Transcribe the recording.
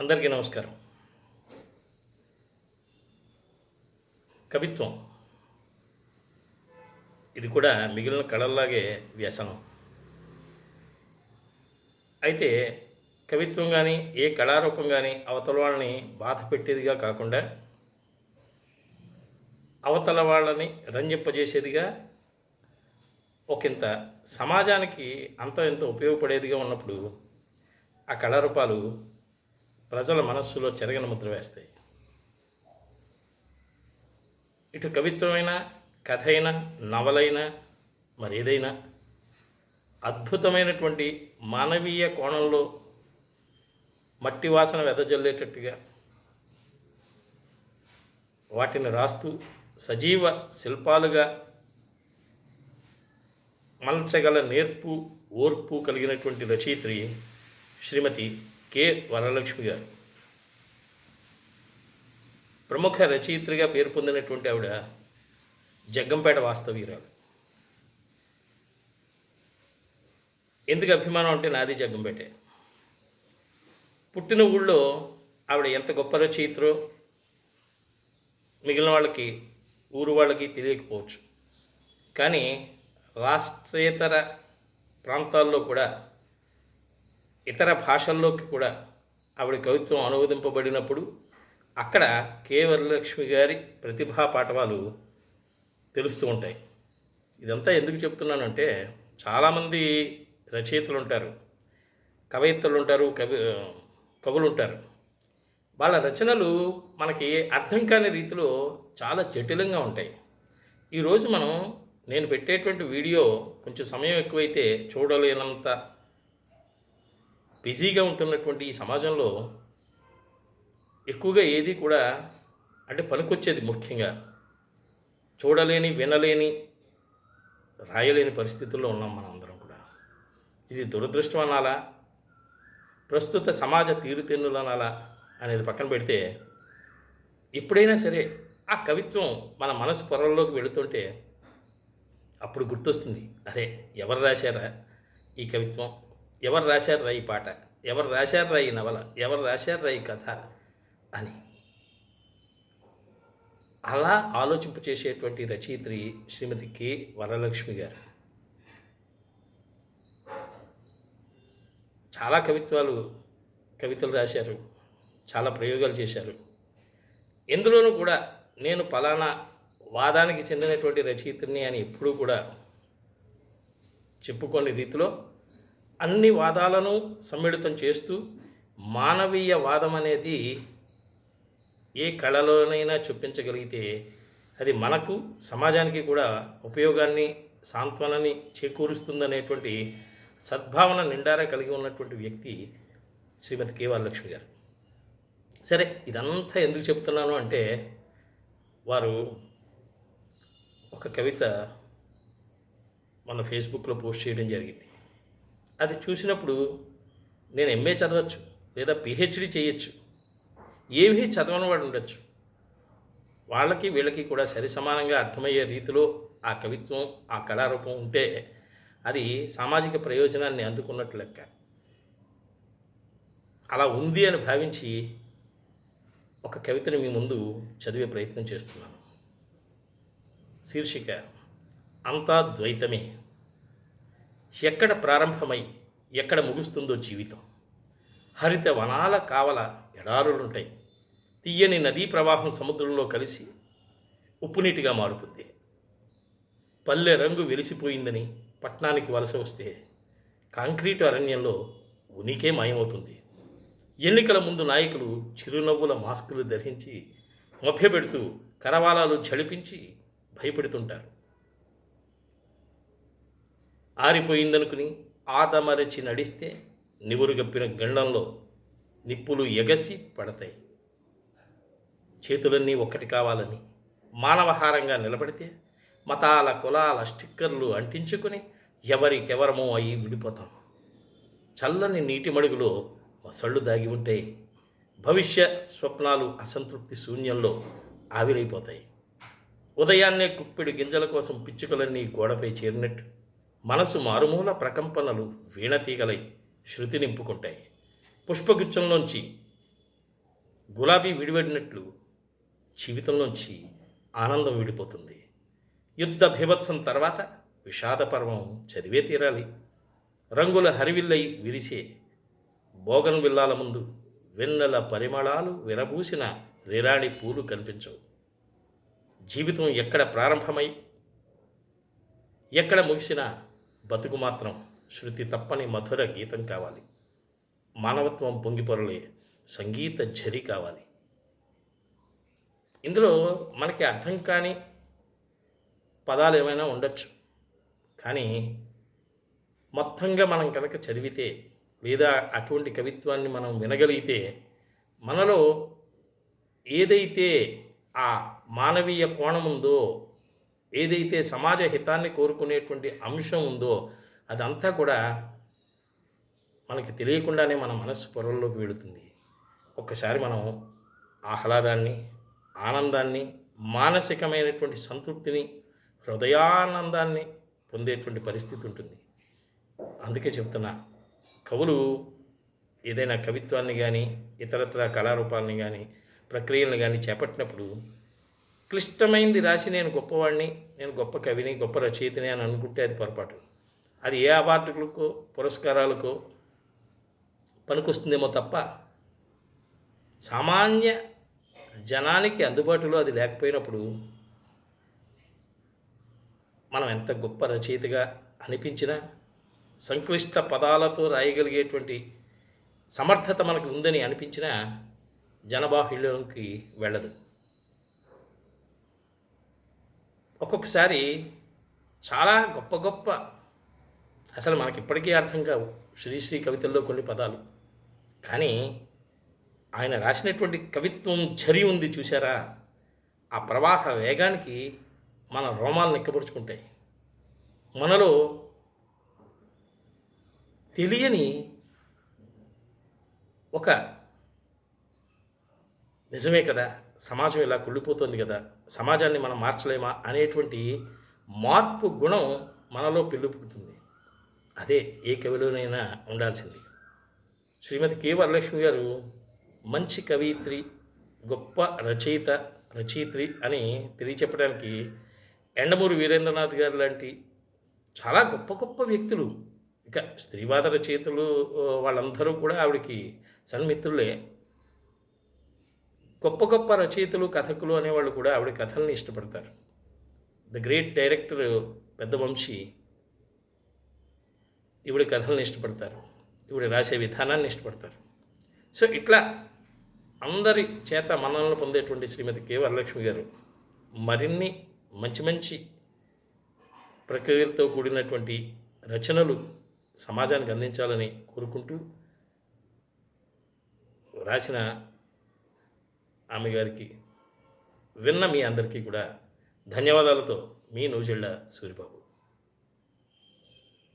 అందరికీ నమస్కారం. కవిత్వం. ఇది కూడా మిగిలిన కళల్లాగే వ్యసనం. అయితే కవిత్వం కానీ ఏ కళారూపం కానీ అవతల వాళ్ళని బాధ పెట్టేదిగా కాకుండా అవతల వాళ్ళని రంజింపజేసేదిగా ఒకంత సమాజానికి అంత ఎంతో ఉపయోగపడేదిగా ఉన్నప్పుడు ఆ కళారూపాలు ప్రజల మనస్సులో చెరగని ముద్ర వేస్తాయి. ఇటు కవిత్వమైన కథ అయినా నవలైనా మరి ఏదైనా అద్భుతమైనటువంటి మానవీయ కోణంలో మట్టి వాసన వెదజల్లేటట్టుగా వాటిని రాస్తూ సజీవ శిల్పాలుగా మలచగల నేర్పు ఓర్పు కలిగినటువంటి రచయిత్రి శ్రీమతి కె వరలక్ష్మి గారు. ప్రముఖ రచయిత్రిగా పేరు పొందినటువంటి ఆవిడ జగ్గంపేట వాస్తవీరాలు. ఎందుకు అభిమానం అంటే నాది జగ్గంపేటే. పుట్టిన ఊళ్ళో ఆవిడ ఎంత గొప్ప రచయిత్రో మిగిలిన వాళ్ళకి ఊరు వాళ్ళకి తెలియకపోవచ్చు. కానీ రాష్ట్రేతర ప్రాంతాల్లో కూడా ఇతర భాషల్లోకి కూడా ఆవిడ కవిత్వం అనువదింపబడినప్పుడు అక్కడ కే వరలక్ష్మి గారి ప్రతిభా పాఠవాలు తెలుస్తూ ఉంటాయి. ఇదంతా ఎందుకు చెప్తున్నానంటే చాలామంది రచయితలు ఉంటారు కవయిత్రులు ఉంటారు కవి కవులు ఉంటారు వాళ్ళ రచనలు మనకి అర్థం కాని రీతిలో చాలా జటిలంగా ఉంటాయి. ఈరోజు మనం నేను పెట్టేటువంటి వీడియో కొంచెం సమయం ఎక్కువైతే చూడలేనంత బిజీగా ఉంటున్నటువంటి ఈ సమాజంలో ఎక్కువగా ఏది కూడా అంటే పనికొచ్చేది ముఖ్యంగా చూడలేని వినలేని రాయలేని పరిస్థితుల్లో ఉన్నాం మనం అందరం కూడా. ఇది దురదృష్టం అనాలా? ప్రస్తుత సమాజ తీరుతెన్నులు అనాలా? అనేది పక్కన పెడితే ఎప్పుడైనా సరే ఆ కవిత్వం మన మనసు పొరల్లోకి వెళుతుంటే అప్పుడు గుర్తొస్తుంది. అరే ఎవరు రాశారా ఈ కవిత్వం? ఎవరు రాశారు ఈ పాట? ఎవరు రాశారు ఈ నవల? ఎవరు రాశారు ఈ కథ? అని. అలా ఆలోచింపు చేసేటువంటి రచయిత్రి శ్రీమతి కె వరలక్ష్మి గారు. చాలా కవిత్వాలు కవితలు రాశారు. చాలా ప్రయోగాలు చేశారు. ఎందులోనూ కూడా నేను పలానా వాదానికి చెందినటువంటి రచయిత్రిని అని ఎప్పుడూ కూడా చెప్పుకోని రీతిలో అన్ని వాదాలను సమ్మిళితం చేస్తూ మానవీయ వాదం అనేది ఏ కళలోనైనా చూపించగలిగితే అది మనకు సమాజానికి కూడా ఉపయోగాన్ని సాంత్వనాన్ని చేకూరుస్తుందనేటువంటి సద్భావన నిండారా కలిగి ఉన్నటువంటి వ్యక్తి శ్రీమతి కేవాలక్ష్మి గారు. సరే ఇదంతా ఎందుకు చెప్తున్నాను అంటే వారు ఒక కవిత మన ఫేస్బుక్లో పోస్ట్ చేయడం జరిగింది. అది చూసినప్పుడు నేను ఎంఏ చదవచ్చు లేదా పిహెచ్డి చేయొచ్చు. ఏమీ చదవని వాడు ఉండొచ్చు. వాళ్ళకి వీళ్ళకి కూడా సరి సమానంగా అర్థమయ్యే రీతిలో ఆ కవిత్వం ఆ కళారూపం ఉంటే అది సామాజిక ప్రయోజనాన్ని అందుకున్నట్లు లెక్క. అలా ఉంది అని భావించి ఒక కవితను మీ ముందు చదివే ప్రయత్నం చేస్తున్నాను. శీర్షిక అంతా ద్వైతమే. ఎక్కడ ప్రారంభమై ఎక్కడ ముగుస్తుందో జీవితం. హరిత వనాల కావల ఎడారులుంటాయి. తీయని నదీ ప్రవాహం సముద్రంలో కలిసి ఉప్పునీటిగా మారుతుంది. పల్లె రంగు వెలిసిపోయిందని పట్టణానికి వలస వస్తే కాంక్రీటు అరణ్యంలో ఉనికే మాయమవుతుంది. ఎన్నికల ముందు నాయకులు చిరునవ్వుల మాస్కులు ధరించి మభ్యపెడుతూ కరవాలాలు ఝడిపించి భయపెడుతుంటారు. ఆరిపోయిందనుకుని ఆదమరచి నడిస్తే నివురుగప్పిన గండంలో నిప్పులు ఎగసి పడతాయి. చేతులన్నీ ఒక్కటి కావాలని మానవహారంగా నిలబడితే మతాల కులాల స్టిక్కర్లు అంటించుకొని ఎవరికెవరమో అయి విడిపోతాం. చల్లని నీటి మడుగులో మసళ్ళు దాగి ఉంటే భవిష్య స్వప్నాలు అసంతృప్తి శూన్యంలో ఆవిరైపోతాయి. ఉదయాన్నే కుప్పిడి గింజల కోసం పిచ్చుకలన్నీ గోడపై చేరినట్టు మనసు మారుమూల ప్రకంపనలు వీణతీగలై శృతి నింపుకుంటాయి. పుష్పగుచ్చంలోంచి గులాబీ విడివడినట్లు జీవితంలోంచి ఆనందం విడిపోతుంది. యుద్ధ భీభత్సం తర్వాత విషాద పర్వం చదివే తీరాలి. రంగుల హరివిల్లై విరిసే భోగన్ విల్లాల ముందు వెన్నెల పరిమళాలు విరబూసిన రిరాణి పూలు కనిపించవు. జీవితం ఎక్కడ ప్రారంభమై ఎక్కడ ముగిసినా బతుకు మాత్రం శృతి తప్పని మధుర గీతం కావాలి. మానవత్వం పొంగిపొరలే సంగీత ఝరి కావాలి. ఇందులో మనకి అర్థం కాని పదాలు ఏమైనా ఉండొచ్చు. కానీ మొత్తంగా మనం కనుక చదివితే లేదా అటువంటి కవిత్వాన్ని మనం వినగలిగితే మనలో ఏదైతే ఆ మానవీయ కోణం ఉందో ఏదైతే సమాజ హితాన్ని కోరుకునేటువంటి అంశం ఉందో అదంతా కూడా మనకి తెలియకుండానే మన మనస్సు పొరల్లోకి వెళుతుంది ఒక్కసారి మనం ఆహ్లాదాన్ని ఆనందాన్ని మానసికమైనటువంటి సంతృప్తిని హృదయానందాన్ని పొందేటువంటి పరిస్థితి ఉంటుంది. అందుకే చెప్తున్నా కవులు ఏదైనా కవిత్వాన్ని కానీ ఇతరత్ర కళారూపాలని కానీ ప్రక్రియలను కానీ చేపట్టినప్పుడు క్లిష్టమైంది రాసి నేను గొప్పవాడిని నేను గొప్ప కవిని గొప్ప రచయితని అని అనుకుంటే అది పొరపాటు. అది ఏ అవార్డులకు పురస్కారాలకు పనికొస్తుందేమో తప్ప సామాన్య జనానికి అందుబాటులో అది లేకపోయినప్పుడు మనం ఎంత గొప్ప రచయితగా అనిపించినా సంక్లిష్ట పదాలతో రాయగలిగేటువంటి సమర్థత మనకు ఉందని అనిపించినా జనబాహుళ్యంకి వెళ్ళదు. ఒక్కొక్కసారి చాలా గొప్ప గొప్ప అసలు మనకి ఇప్పటికీ అర్థం కావు శ్రీశ్రీ కవితల్లో కొన్ని పదాలు. కానీ ఆయన రాసినటువంటి కవిత్వం ఝరి ఉంది చూసారా ఆ ప్రవాహ వేగానికి మన రోమాలు నిక్కపరుచుకుంటాయి మనలో తెలియని ఒక నిజమే కదా? సమాజం ఇలా కుళ్ళిపోతుంది కదా సమాజాన్ని మనం మార్చలేమా అనేటువంటి మార్పు గుణం మనలో పెళ్ళిపుకుతుంది అదే ఏ కవిలోనైనా ఉండాల్సింది. శ్రీమతి కె వరలక్ష్మి గారు మంచి కవయిత్రి గొప్ప రచయిత రచయిత్రి అని తెలియచెప్పడానికి ఎండమూరి వీరేంద్రనాథ్ గారు లాంటి చాలా గొప్ప గొప్ప వ్యక్తులు ఇక స్త్రీవాద రచయితలు వాళ్ళందరూ కూడా ఆవిడకి సన్మిత్రులే. గొప్ప గొప్ప రచయితలు కథకులు అనేవాళ్ళు కూడా ఆవిడ కథల్ని ఇష్టపడతారు. ద గ్రేట్ డైరెక్టర్ పెద్ద వంశీ ఈవిడ కథల్ని ఇష్టపడతారు. ఈవిడ రాసే విధానాన్ని ఇష్టపడతారు. సో ఇట్లా అందరి చేత మన్ననలు పొందేటువంటి శ్రీమతి కె వరలక్ష్మి గారు మరిన్ని మంచి మంచి ప్రక్రియలతో కూడినటువంటి రచనలు సమాజానికి అందించాలని కోరుకుంటూ రాసిన ఆమె గారికి విన్న మీ అందరికీ కూడా ధన్యవాదాలతో మీ నూజిళ్ళ సూరిబాబు.